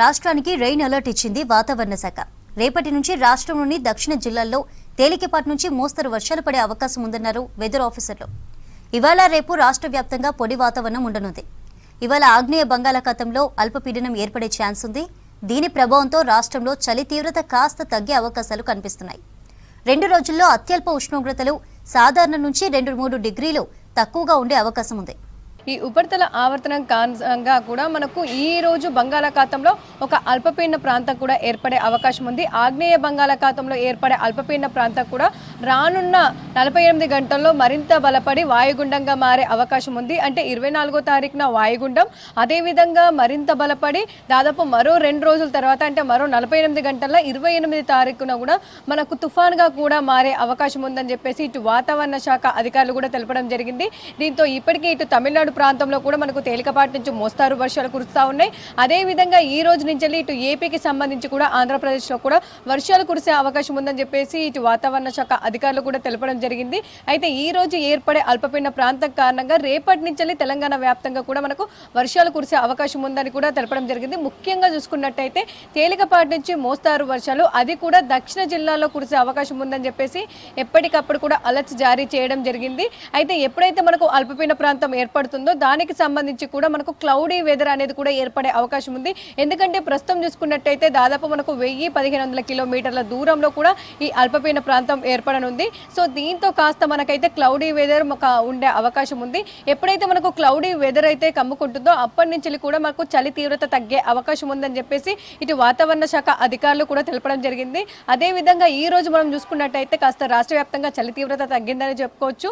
రాష్ట్రానికి rain alert ఇచ్చింది వాతావరణ శాఖ. రేపటి నుంచి రాష్ట్రంలోని దక్షిణ జిల్లాల్లో తేలికపాటి నుంచి మోస్తరు వర్షాలు పడే అవకాశం ఉందన్నారు వెదర్ ఆఫీసర్లు ఇవాళ రేపు రాష్ట్ర వ్యాప్తంగా పొడి వాతావరణం ఉండనుంది. ఇవాళ ఆగ్నేయ బంగాళాఖాతంలో అల్పపీడనం ఏర్పడే ఛాన్స్ ఉంది. దీని ప్రభావంతో రాష్ట్రంలో చలి తీవ్రత కాస్త తగ్గే అవకాశాలు కనిపిస్తున్నాయి. రెండు రోజుల్లో అత్యల్ప ఉష్ణోగ్రతలు సాధారణ నుంచి రెండు మూడు డిగ్రీలు తక్కువగా ఉండే అవకాశం ఉంది. ఈ ఉపరితల ఆవర్తనం కారణంగా కూడా మనకు ఈ రోజు బంగాళాఖాతంలో ఒక అల్పపీడన ప్రాంతం కూడా ఏర్పడే అవకాశం ఉంది. ఆగ్నేయ బంగాళాఖాతంలో ఏర్పడే అల్పపీడన ప్రాంతం కూడా రానున్న నలభై ఎనిమిది గంటల్లో మరింత బలపడి వాయుగుండంగా మారే అవకాశం ఉంది. అంటే ఇరవై నాలుగో తారీఖున వాయుగుండం అదేవిధంగా మరింత బలపడి దాదాపు మరో రెండు రోజుల తర్వాత అంటే మరో నలభై ఎనిమిది గంటల ఇరవై ఎనిమిది తారీఖున కూడా మనకు తుఫాన్గా కూడా మారే అవకాశం ఉందని చెప్పేసి ఇటు వాతావరణ శాఖ అధికారులు కూడా తెలపడం జరిగింది. దీంతో ఇప్పటికీ ఇటు తమిళనాడు ప్రాంతంలో కూడా మనకు తేలికపాటి నుంచి మోస్తారు. వర్షాలు కురుస్తూ ఉన్నాయి. అదేవిధంగా ఈ రోజు నుంచి వెళ్ళి ఇటు ఏపీకి సంబంధించి కూడా ఆంధ్రప్రదేశ్లో కూడా వర్షాలు కురిసే అవకాశం ఉందని చెప్పేసి ఇటు వాతావరణ శాఖ అధికారులు కూడా తెలపడం జరిగింది. అయితే ఈ రోజు ఏర్పడే అల్పపీడన ప్రాంతం కారణంగా రేపటి నుంచి వెళ్ళి తెలంగాణ వ్యాప్తంగా కూడా మనకు వర్షాలు కురిసే అవకాశం ఉందని కూడా తెలపడం జరిగింది. ముఖ్యంగా చూసుకున్నట్టయితే తేలికపాటి నుంచి మోస్తారు వర్షాలు. అది కూడా దక్షిణ జిల్లాలో కురిసే అవకాశం ఉందని చెప్పేసి ఎప్పటికప్పుడు కూడా అలర్ట్స్ జారీ చేయడం జరిగింది. అయితే ఎప్పుడైతే మనకు అల్పపీడన ప్రాంతం ఏర్పడుతుందో దానికి సంబంధించి కూడా మనకు క్లౌడీ వెదర్ అనేది కూడా ఏర్పడే అవకాశం ఉంది. ఎందుకంటే ప్రస్తుతం చూసుకున్నట్టయితే దాదాపు మనకు వెయ్యి పదిహేను వందల కిలోమీటర్ల దూరంలో కూడా ఈ అల్పపీడన ప్రాంతం ఏర్పడనుంది. సో దీంతో కాస్త మనకైతే క్లౌడీ వెదర్ ఒక ఉండే అవకాశం ఉంది. ఎప్పుడైతే మనకు క్లౌడీ వెదర్ అయితే కమ్ముకుంటుందో అప్పటి నుంచి కూడా మనకు చలి తీవ్రత తగ్గే అవకాశం ఉందని చెప్పేసి ఇటు వాతావరణ శాఖ అధికారులు కూడా తెలపడం జరిగింది. అదేవిధంగా ఈ రోజు మనం చూసుకున్నట్టయితే కాస్త రాష్ట్ర వ్యాప్తంగా చలి తీవ్రత తగ్గిందని చెప్పుకోవచ్చు.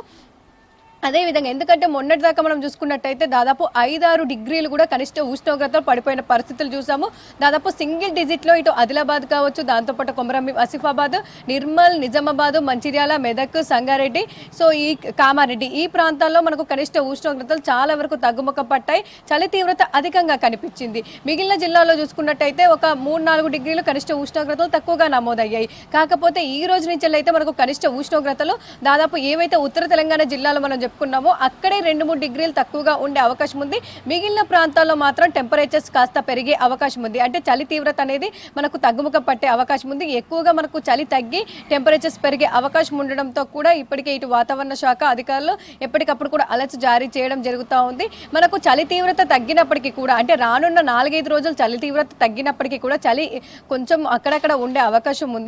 అదేవిధంగా ఎందుకంటే మొన్నటి దాకా మనం చూసుకున్నట్టయితే దాదాపు ఐదారు డిగ్రీలు కూడా కనిష్ట ఉష్ణోగ్రతలు పడిపోయిన పరిస్థితులు చూసాము. దాదాపు సింగిల్ డిజిట్లో ఇటు ఆదిలాబాద్ కావచ్చు దాంతోపాటు కొమరం ఆసిఫాబాద్ నిర్మల్ నిజామాబాద్ మంచిర్యాల మెదక్ సంగారెడ్డి. సో ఈ కామారెడ్డి ఈ ప్రాంతాల్లో మనకు కనిష్ట ఉష్ణోగ్రతలు చాలా వరకు తగ్గుముఖ పట్టాయి. చలి తీవ్రత అధికంగా కనిపించింది. మిగిలిన జిల్లాల్లో చూసుకున్నట్టయితే ఒక మూడు నాలుగు డిగ్రీలు కనిష్ట ఉష్ణోగ్రతలు తక్కువగా నమోదయ్యాయి. కాకపోతే ఈ రోజు నుంచి అయితే మనకు కనిష్ట ఉష్ణోగ్రతలు దాదాపు ఏవైతే ఉత్తర తెలంగాణ జిల్లాలో మనం చెప్పుకున్నామో అక్కడే రెండు మూడు డిగ్రీలు తక్కువగా ఉండే అవకాశం ఉంది. మిగిలిన ప్రాంతాల్లో మాత్రం టెంపరేచర్స్ కాస్త పెరిగే అవకాశం ఉంది. అంటే చలి తీవ్రత అనేది మనకు తగ్గుముఖం పట్టే అవకాశం ఉంది. ఎక్కువగా మనకు చలి తగ్గి టెంపరేచర్స్ పెరిగే అవకాశం ఉండడంతో కూడా ఇప్పటికే ఇటు వాతావరణ శాఖ అధికారులు ఎప్పటికప్పుడు కూడా అలర్ట్స్ జారీ చేయడం జరుగుతూ ఉంది. మనకు చలి తీవ్రత తగ్గినప్పటికీ కూడా అంటే రానున్న నాలుగైదు రోజులు చలి తీవ్రత తగ్గినప్పటికీ కూడా చలి కొంచెం అక్కడక్కడ ఉండే అవకాశం ఉంది.